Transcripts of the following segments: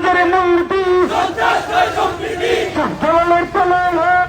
নিজের মূর্তি সন্ত্রাস সম্প্রীতি সব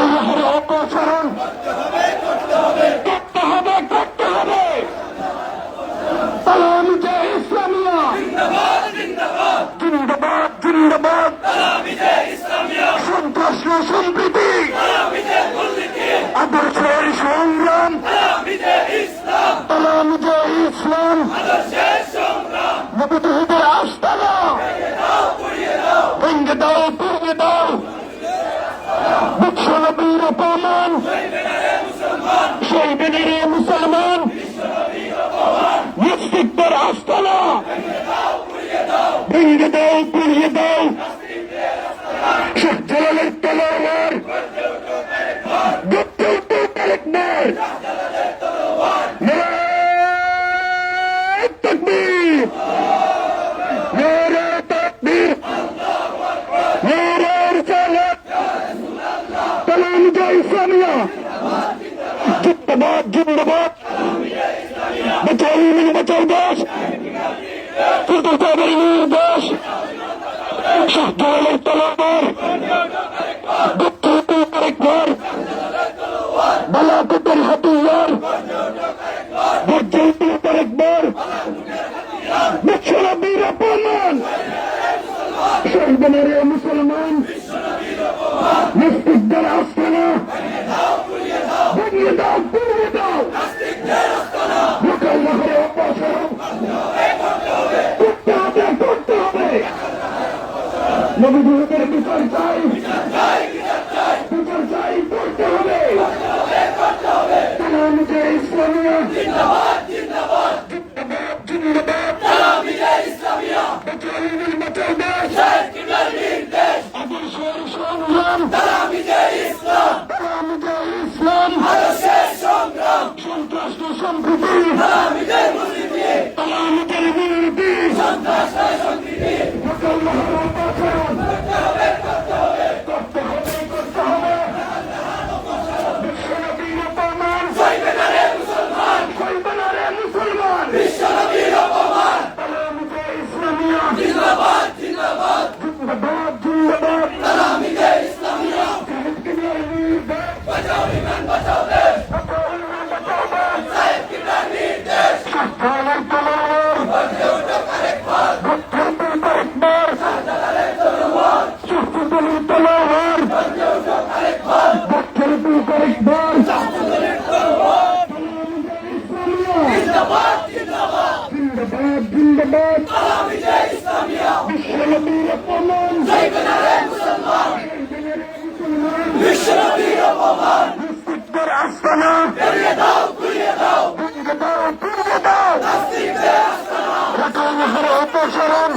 হবে অপসারণ করতে হবে করতে হবে সালাম জয় ইসলামিয়া। জিন্দাবাদ জিন্দাবাদ। সন্ত্রাস সম্প্রীতি। আদর্শের সংগ্রাম। সালাম জয় ইসলাম। নবীদের আস্তানা। ভেঙ্গে দাও থেকে নিরীহ মুসলমান। মুসলিকদের আস্তানা। ভেঙে দাও, পুড়িয়ে দাও। শেখ জালালের তলোয়ার দেখতেও তো তারেক নয় তকবীর। তকবীর। ইসলামিয়া। মূল্যবোধ বাঁচাও ইমান বাঁচাও দেশ কৃতজ্ঞ নির্দেশ তলাবার Bismillah. সরণ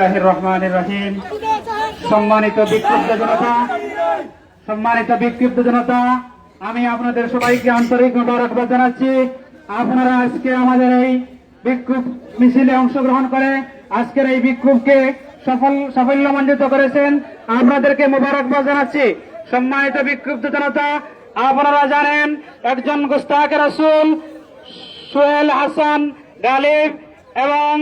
বিসমিল্লাহ রহমান রহিম। সম্মানিত বিক্ষুব্ধ জনতা, সম্মানিত বিক্ষুব্ধ জনতা, আমি আপনাদের সবাইকে আন্তরিক মোবারকবাদ জানাচ্ছি। আপনারা আজকে আমাদের এই বিক্ষোভ মিছিলে অংশগ্রহণ করে, আজকের এই বিক্ষোভকে সফল সাফল্যমণ্ডিত করেছেন আপনাদেরকে মোবারকবাদ জানাচ্ছি। সম্মানিত বিক্ষুব্ধ জনতা, আপনারা জানেন একজন গোস্তাক রাসুল সোহেল হাসান গালিব এবং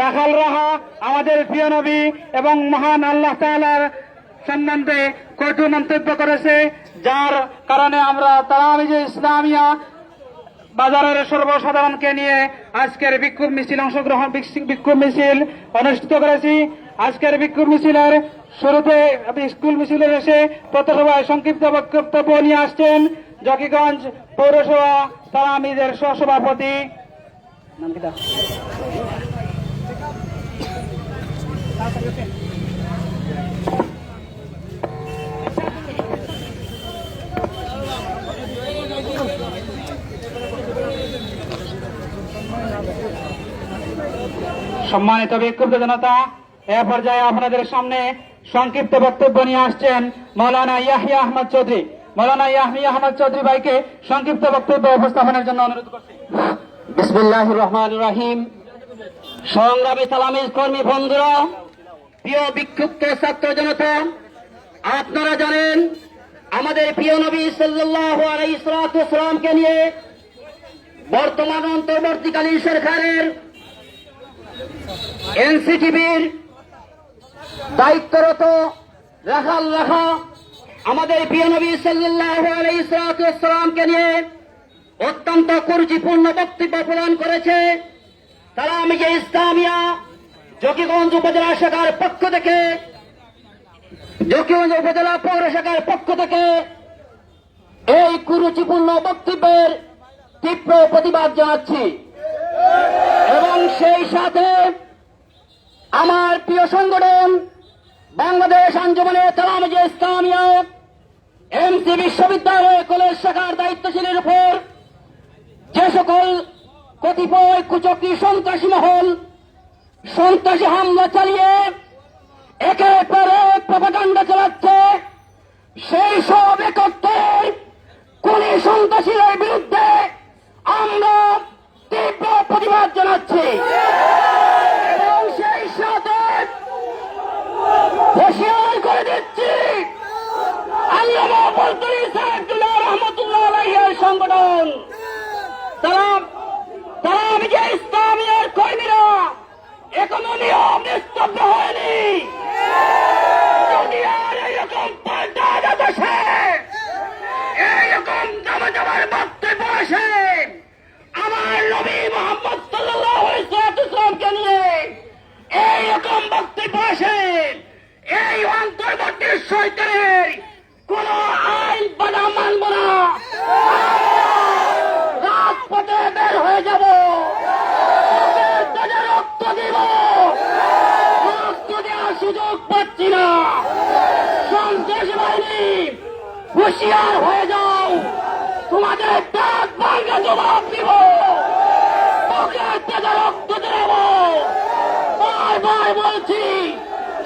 রাখাল রাহা, আমাদের প্রিয় নবী এবং মহান আল্লাহ তাআলার সম্বন্ধে কটু মন্তব্য করেছে, যার কারণে আমরা তারা তারামিজে ইসলামিয়া বাজারের সর্বসাধারণকে নিয়ে আজকের বিক্ষোভ মিছিল অংশগ্রহণ বিক্ষোভ মিছিল অনুষ্ঠিত করেছি। আজকের বিক্ষোভ মিছিলের শুরুতে স্কুল মিছিলের এসে পথসভায় সংক্ষিপ্ত বক্তব্য নিয়ে আসছেন জকিগঞ্জ পৌরসভা তারা তারামিজের সহসভাপতি সম্মানিত বিক্ষুব্ধ জনতা এ পর্যায়ে আপনাদের সামনে সংক্ষিপ্ত বক্তব্য নিয়ে আসছেন মৌলানা ইয়াহিয়া আহমদ চৌধুরী। মৌলানা ইয়াহিয়া আহমদ চৌধুরী ভাইকে সংক্ষিপ্ত বক্তব্য উপস্থাপনের জন্য অনুরোধ করছি। বিসমুল্লাহ রহমান রাহিম। সংগ্রামী সালামিজ কর্মী বন্ধুরা প্রিয় বিক্ষুব্ধ ছাত্র জনতা আপনারা জানেন আমাদের প্রিয় নবী সাল্লাহ আলাইসালামকে নিয়ে বর্তমান অন্তর্বর্তীকালীন সরকারের এনসিটিভির দায়িত্বরত রাখাল রাখা, আমাদের প্রিয় নবী সাল্লাহ নিয়ে অত্যন্ত কুরুচিপূর্ণ বক্তব্য প্রদান করেছে। তারা আমি যে ইসলামিয়া, জকিগঞ্জ উপজেলা শাখার পক্ষ থেকে, জকিগঞ্জ উপজেলা পৌর শাখার পক্ষ থেকে এই কুরুচিপূর্ণ বক্তব্যের তীব্র প্রতিবাদ জানাচ্ছি। এবং সেই সাথে আমার প্রিয় সংগঠন, বাংলাদেশ আঞ্জমানে তালাম যে ইসলামিয়া, এমসি বিশ্ববিদ্যালয় কলেজ শাখার দায়িত্বশীলের উপর যে সকল কতিপয় কুচকি সন্ত্রাসী মহল, সন্ত্রাসী হামলা চালিয়ে একের পর এক প্রপাকাণ্ডা চালাচ্ছে, সেই সব একত্রের কোন সন্ত্রাসীদের বিরুদ্ধে আমরা তীব্র প্রতিবাদ জানাচ্ছি। সাথে হুঁশিয়ার করে দিচ্ছি। আল্লামা আলাইহের সংগঠন। তারা তারা আমি যে ইসলামের কর্মীরা, এখনও নিয়ম নিস্তব্ধ হয়নি। সরকারের কোন আইন বাধা মানব না। রাজপথে বের হয়ে যাব। রক্ত দিব। রক্ত দেওয়ার সুযোগ পাচ্ছি না। সন্ত্রাসী বাহিনী, হুঁশিয়ার হয়ে যাও। তোমাদের ডাক ভাঙ্গা জবাব দিব। রক্ত দেব। বারবার বলছি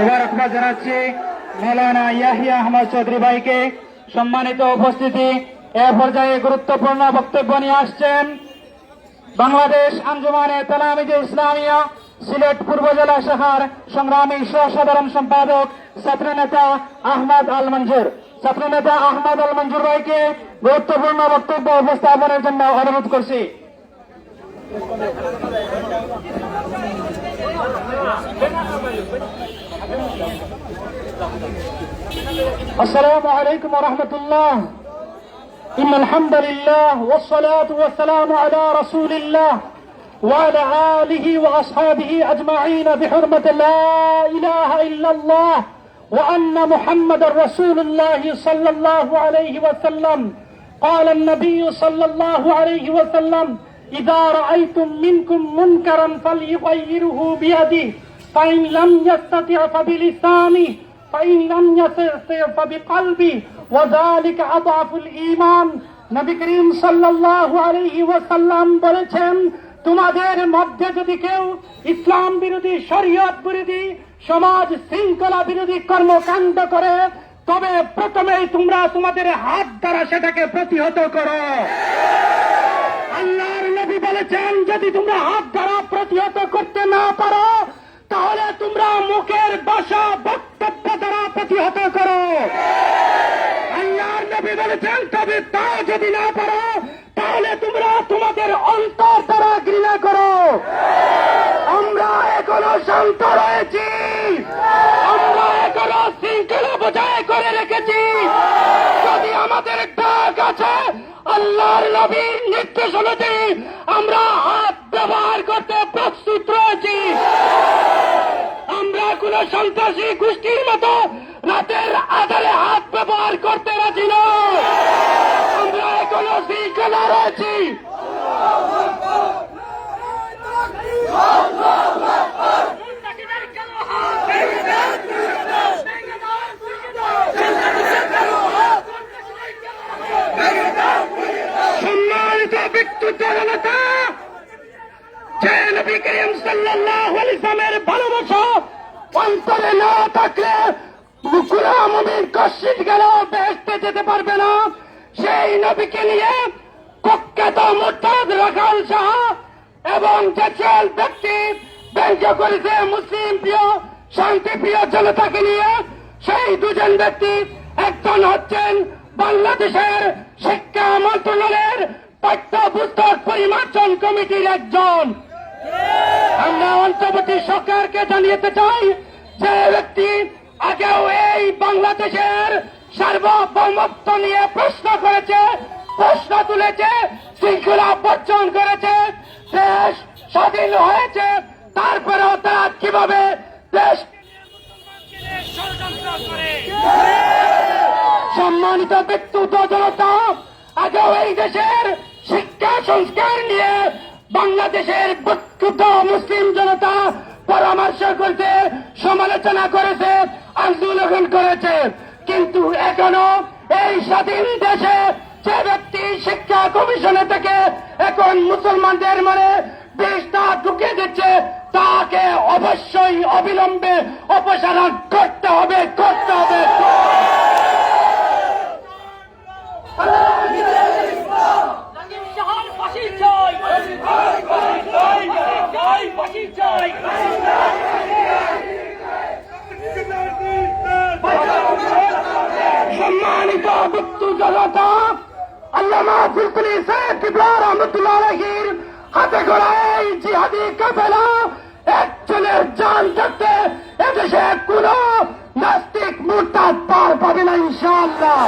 এবার আহ্বান জানাচ্ছি মৌলানা ইয়াহিয়া আহমদ চৌধুরী ভাইকে সম্মানিত উপস্থিতি। এ পর্যায়ে গুরুত্বপূর্ণ বক্তব্য নিয়ে আসছেন বাংলাদেশ আঞ্জুমানে তালামিজে ইসলামিয়া সিলেট পূর্ব জেলা শাখার সংগ্রামী সহসাধারণ সম্পাদক ছাত্রনেতা আহমদ আল মঞ্জুর ছাত্রনেতা আহমদ আল মঞ্জুর ভাইকে গুরুত্বপূর্ণ বক্তব্য উপস্থাপনের জন্য অনুরোধ করছি السلام عليكم ورحمة الله إن الحمد لله والصلاة والسلام على رسول الله وعلى آله وأصحابه أجمعين بحرمة لا إله إلا الله وأن محمد رسول الله صلى الله عليه وسلم قال النبي صلى الله عليه وسلم إذا رأيتم منكم منكرا فليغيره بيده فإن لم يستطع فبلسانه فإن لم يستطع فبقلبه وذلك أضعف الإيمان নবী করিম সাল্লাল্লাহু আলাইহি ওয়াসাল্লাম বলেছেন তোমাদের মধ্যে যদি কেউ ইসলাম বিরোধী, শরীয়ত বিরোধী, সমাজ শৃঙ্খলা বিরোধী কর্মকাণ্ড করে, তবে প্রথমেই তোমরা তোমাদের হাত দ্বারা সেটাকে প্রতিহত করো। আল্লাহর নবী বলেছেন, যদি তোমরা হাত দ্বারা প্রতিহত করতে না পারো, তাহলে তোমরা মুখের ভাষা বক্তব্য দ্বারা প্রতিহত করো। আল্লাহর নবী বলেছেন, তবে তাও যদি না পারো তাহলে তোমরা তোমাদের অন্তর দ্বারা ঘৃণা করো। আমরা এখনও শান্ত রয়েছি। আমরা এখনও শৃঙ্খলা বজায় করে রেখেছি। যদি আমাদের ডাক আছে, আল্লাহর নবীর নির্দেশ অনুযায়ী আমরা হাত ব্যবহার করতে প্রস্তুত রয়েছি। আমরা কোন সন্ত্রাসী গোষ্ঠীর মতো রাতের আধারে হাত ব্যবহার করতে রাজি নয় আমরা এখনও শৃঙ্খলা রয়েছি সম্মানিত ব্যক্তিত্ব জনতা যে নবী করিম সাল্লাল্লাহু আলাইহি সাল্লামের ভালোবাসা, অন্তরে না থাকলে গুলাম কশিদ গেল বেহেশতে যেতে পারবে না। সেই নবীকে নিয়ে কুখ্যাত মুরতাদ রাখাল শাহ এবং যেসব ব্যক্তি ব্যঙ্গ করেছে মুসলিম প্রিয়, শান্তি প্রিয় জনতাকে নিয়ে, সেই দুজন ব্যক্তি একজন হচ্ছেন বাংলাদেশের শিক্ষা মন্ত্রণালয়ের পাঠ্য পুস্তক পরিমার্জন কমিটির একজন। আমরা অন্তর্বর্তী সরকারকে জানিয়েতে চাই যে ব্যক্তি আগেও এই বাংলাদেশের সার্বভৌমত্ব নিয়ে প্রশ্ন করেছে প্রশ্ন তুলেছে, শৃঙ্খলা বর্জন করেছে, দেশ স্বাধীন হয়েছে, তারপরেও তারা কীভাবে দেশ সম্মানিত ব্যক্তিত্ব জনতা, আগেও এই দেশের শিক্ষা, সংস্কার নিয়ে বাংলাদেশের বিক্ষুব্ধ মুসলিম জনতা পরামর্শ করতে সমালোচনা করেছে, আন্দোলন করেছে। কিন্তু এখনও এই স্বাধীন দেশে যে ব্যক্তি শিক্ষা কমিশনে থেকে এখন মুসলমানদের মনে বিষটা ঢুকে দিচ্ছে, তাকে অবশ্যই অবিলম্বে অপসারণ করতে হবে করতে হবে। সম্মানিত ব্যক্তি জনতা আল্লামা ফুলকুলি শেখ কিবলা রহমতুল্লাহ আলহির হাতে গড়া এই জিহাদি কাফেলা একজনের জান থাকতে এদেশে কোন নাস্তিক মুরতাদ পার পাবে না ইনশাআল্লাহ।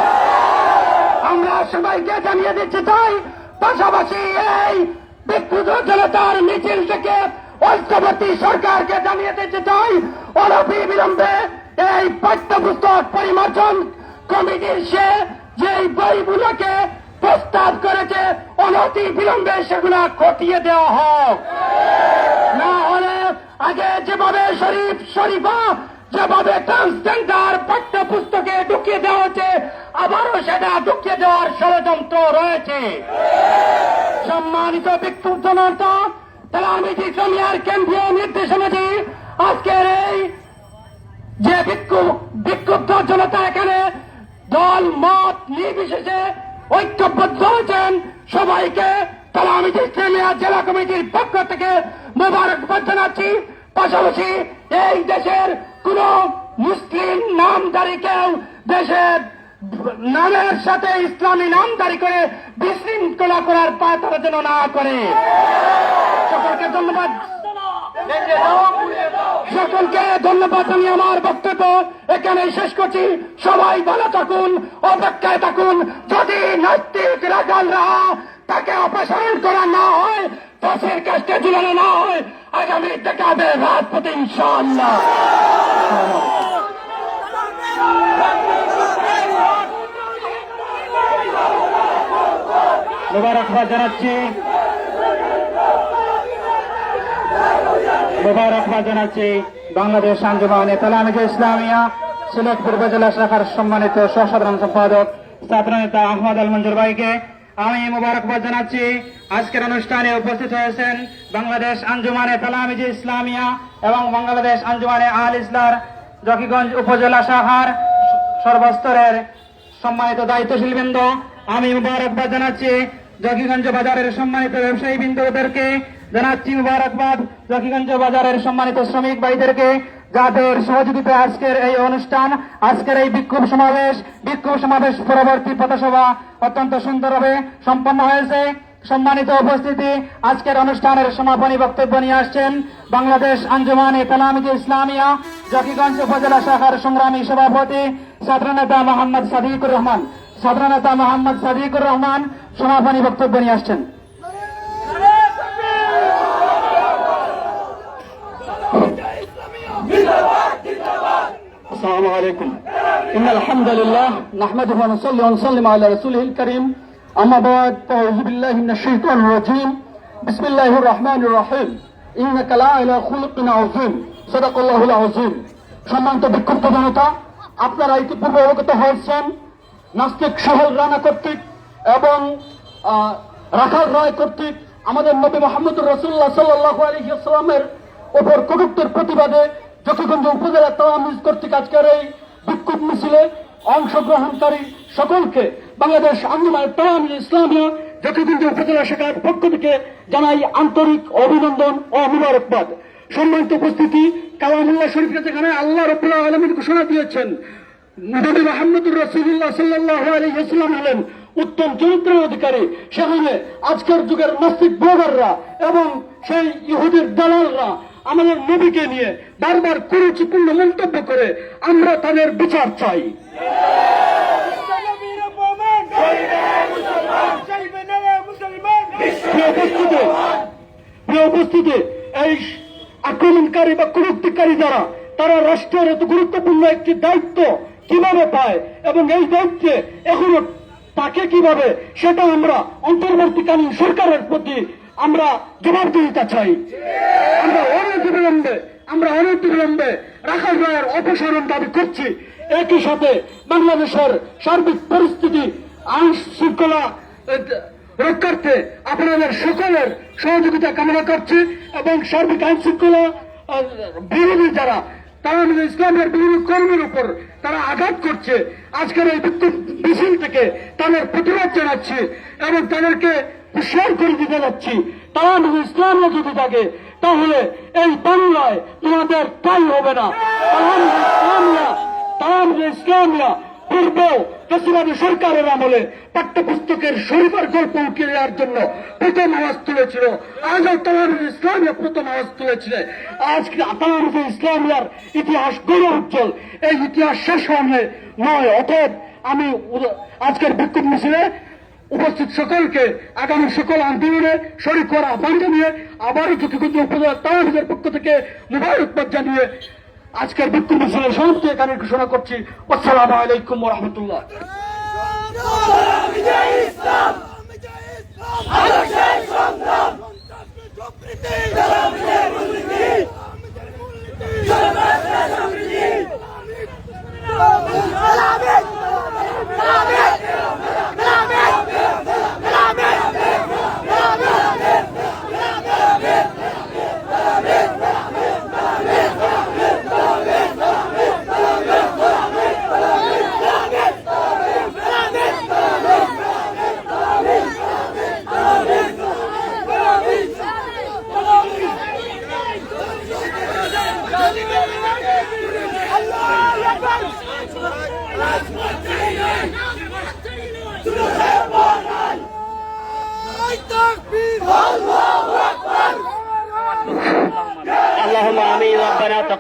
আমরা সবাইকে জানিয়ে দিতে চাই, পাশাপাশি এই বিক্ষুব্ধ জনতার মিছিল থেকে ঐক্যবর্তী সরকারকে জানিয়ে দিতে চাই অনবি বিলম্বে এই পাঠ্যপুস্তক পরিমার্জন কমিটির সে যে বইগুলোকে প্রস্তাব করেছে, অনতি বিলম্বে সেগুলা খতিয়ে দেওয়া হোক। না হলে আগে যেভাবে শরীফ শরীফা, যেভাবে ট্রান্সজেন্ডার পাঠ্য পুস্তকে ঢুকিয়ে দেওয়া হচ্ছে, আবারও সেটা ঢুকিয়ে দেওয়ার ষড়যন্ত্র রয়েছে। সম্মানিত জনতা তারা আমি যে ইসলামিয়ার কেন্দ্রীয় নির্দেশনাটি আজকের এই যে বিক্ষুব্ধ জনতা এখানে দল মত নির্বিশেষে ঐক্যবদ্ধ হয়েছেন। সবাইকে যে ইসলামিয়া জেলা কমিটির পক্ষ থেকে মোবারকবাদ জানাচ্ছি পাশাপাশি এই দেশের কোন মুসলিম নামদারি কেউ দেশের নামের সাথে ইসলামী নামদারি করে বিশৃঙ্খলা করার পা তারা যেন না করে। সকলকে ধন্যবাদ। সকলকে ধন্যবাদ আমি আমার বক্তব্য এখানে শেষ করছি। সবাই ভালো থাকুন, অপেক্ষায় থাকুন। যদি নৈতিক রাজালরা তাকে অপসারণ করা না হয়, ফাঁসির কাজটা ঝুলানো না হয়, আগামী দেখাবে রাজপতি ইনশাআল্লাহ। মোবারকবাদ জানাচ্ছি মোবারকবাদ জানাচ্ছি, বাংলাদেশ আঞ্জুমান তালামিকে ইসলামিয়া সিলেট পূর্ব জেলা শাখার সম্মানিত সহসাধারণ সম্পাদক, ছাত্র নেতা আহমদ আল মঞ্জুর ভাইকে আমি মোবারকবাদ জানাচ্ছি। আজকের অনুষ্ঠানে উপস্থিত হয়েছেন বাংলাদেশ আঞ্জুমানে তালামিজি ইসলামিয়া এবং বাংলাদেশ আঞ্জুমানে আল ইসলার জকিগঞ্জ উপজেলা শাখার সর্বস্তরের সম্মানিত দায়িত্বশীল বৃন্দ আমি মুবারকবাদ জানাচ্ছি, জকিগঞ্জ বাজারের সম্মানিত ব্যবসায়ী বৃন্দদেরকে জানাচ্ছি মুবারকবাদ জকিগঞ্জ বাজারের সম্মানিত শ্রমিক ভাইদেরকে যাদের সহযোগিতায় আজকের এই অনুষ্ঠান, আজকের এই বিক্ষোভ সমাবেশ বিক্ষোভ সমাবেশ পরবর্তী পথসভা অত্যন্ত সুন্দরভাবে সম্পন্ন হয়েছে। সম্মানিত উপস্থিতি, আজকের অনুষ্ঠানের সমাপনী বক্তব্য নিয়ে আসছেন বাংলাদেশ আঞ্জুমানে কালামিকে ইসলামিয়া, জকিগঞ্জ উপজেলা শাখার সংগ্রামী সভাপতি ছাত্র নেতা মোহাম্মদ সাদিকুর রহমান। ছাত্র নেতা মোহাম্মদ সাদিকুর রহমান সমাপনী বক্তব্য নিয়ে আসছেন। السلام عليكم إن الحمد لله نحمده ونصلي ونسلم على رسوله الكريم أما بعد فأعوذ بالله من الشيطان الرجيم بسم الله الرحمن الرحيم إنك لا إلى خلق عظيم صدق الله العظيم সম্মানিত বিক্ষুব্ধ জনতা আপনারা ইতিপূর্বে অবগত হয়েছেন নাস্তিক সহল রানা কর্তৃক এবং আহ, রাখাল রায় কর্তৃক আমাদের নবী মোহাম্মদ রসুল্লাহ সাল্লাহ আলহিমের ওপর কটুক্তের প্রতিবাদে জকিগঞ্জ উপজেলা তাওয়ামিজ কর্তৃক আজকের এই বিক্ষোভ মিছিলে অংশগ্রহণকারী সকলকে বাংলাদেশ আন্দোলন তাওয়ামিজ ইসলামিয়া জকিগঞ্জ উপজেলা শাখার পক্ষ থেকে জানাই আন্তরিক অভিনন্দন ও মুবারকবাদ। সম্মানিত উপস্থিতি, কালামুল্লাহ শরীফকে যেখানে আল্লাহ রবুল্লাহ আলমীর ঘোষণা দিয়েছেন, নবী মোহাম্মদুর রসুল্লাহ সাল্লাহ আলী ইসলাম হলেন উত্তম চরিত্রের অধিকারী। সেখানে আজকের যুগের নাস্তিক ব্লগাররা এবং সেই ইহুদির দালালরা আমাদের নবীকে নিয়ে বারবার কুরুচিপূর্ণ মন্তব্য করে আমরা তাদের বিচার চাই। উপস্থিতি, এই আক্রমণকারী বা কুরুক্তিকারী যারা, তারা রাষ্ট্রের এত গুরুত্বপূর্ণ একটি দায়িত্ব কীভাবে পায় এবং এই দায়িত্বে এখনও তাকে কীভাবে, সেটা আমরা অন্তর্বর্তীকালীন সরকারের প্রতি আমরা জবাবদিহিতা চাই। আমরা অনতিবিলম্বে আমরা অনতিবিলম্বে রাখাল রায়ের অপসারণ দাবি করছি। একই সাথে বাংলাদেশের সার্বিক পরিস্থিতি আইন শৃঙ্খলা রক্ষার্থে আপনাদের সকলের সহযোগিতা কামনা করছি এবং সার্বিক আইন শৃঙ্খলা বিরোধী যারা, তারা ইসলামের বিভিন্ন কর্মের উপর তারা আঘাত করছে। আজকের এই বিক্ষোভ মিছিল থেকে তাদের প্রতিবাদ জানাচ্ছি এবং তাদেরকে হুঁশিয়ার করে দিতে যাচ্ছি। তারা ইসলামরা যদি থাকে তাহলে এই বাংলায় তোমাদের ঠাই হবে না। তারা পূর্বেও ফেসিবাদী সরকারের আমলে পাঠ্যপুস্তকের শরীফের গল্প উঠিয়ে দেওয়ার জন্য প্রথম আওয়াজ তুলেছিল। আজও তালাম ইসলামিয়া প্রথম আওয়াজ তুলেছিল। আজকে তালাম ইসলামিয়ার ইতিহাস গৌরব উজ্জ্বল, এই ইতিহাস শেষ হওয়ার নয়, অতএব আমি আজকের বিক্ষোভ মিছিলে উপস্থিত সকলকে আগামী সকল আন্দোলনে শরীর করা আহ্বান জানিয়ে আবারও চোখেগঞ্জ উপজেলা তাওয়াজের পক্ষ থেকে মুবারকবাদ জানিয়ে আজকের বিক্ষোভ মিছিলের সমাপ্তি। এখানে ঘোষণা করছি। আসসালামু আলাইকুম রহমতুল্লাহ। Amen!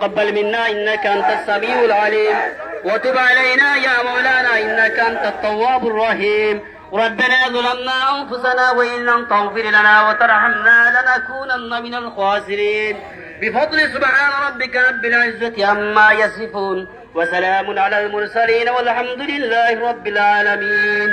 تقبل منا انك انت السميع العليم وتب علينا يا مولانا انك انت التواب الرحيم ربنا ظلمنا انفسنا وان لم تغفر لنا وترحمنا لنكونن من الخاسرين بفضل سبحان ربك رب العزه عما يصفون وسلام على المرسلين والحمد لله رب العالمين